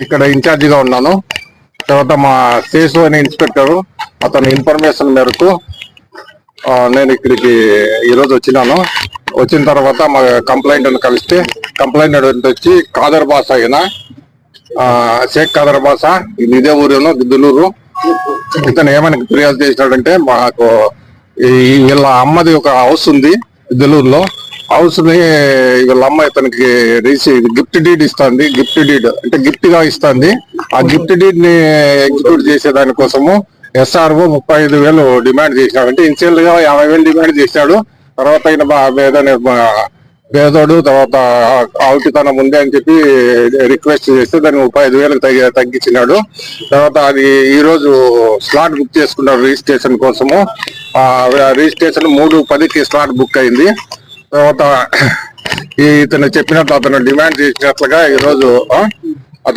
ఇక్కడ ఇన్ఛార్జిగా ఉన్నాను. తర్వాత మా సేసు అనే ఇన్స్పెక్టర్ అతని ఇన్ఫర్మేషన్ మేరకు ఆ, నేను ఇక్కడికి ఈరోజు వచ్చినాను. వచ్చిన తర్వాత మా కంప్లైంట్ కలిస్తే కంప్లైంట్ వచ్చి కాదర్ బాస అయిన ఆ, షేక్ కాదర్ బాస ఇదే ఊరేనో గిద్దలూరు. ఇతను ఏమని ఫిర్యాదు చేసినాడంటే మాకు ఈ వీళ్ళ అమ్మది ఒక హౌస్ ఉంది గిద్దలూరులో. హౌస్ని వీళ్ళ అమ్మ ఇతనికి రీసి గిఫ్ట్ డీడ్ ఇస్తుంది గిఫ్ట్ డీడ్. అంటే గిఫ్ట్గా ఇస్తుంది. ఆ గిఫ్ట్ డీడ్ని ఎగ్జిక్యూట్ చేసే దానికోసము ఎస్ఆర్ఓ ముప్పై ఐదు వేలు డిమాండ్ చేసినాడు. అంటే ఇనిషియల్గా యాభై వేలు డిమాండ్ చేశాడు తర్వాత ఆయన పేదోడు తర్వాత ఆవుటితనం ఉంది అని చెప్పి రిక్వెస్ట్ చేస్తే దాన్ని ముప్పై ఐదు వేలకు తగ్గి తగ్గించినాడు. తర్వాత అది ఈ రోజు స్లాట్ బుక్ చేసుకున్నారు రిజిస్ట్రేషన్ కోసము. ఆ రిజిస్ట్రేషన్ మూడు పదికి స్లాట్ బుక్ అయింది. తర్వాత ఈ ఇతను చెప్పినట్లు అతను డిమాండ్ చేసినట్లుగా ఈ రోజు ఆ,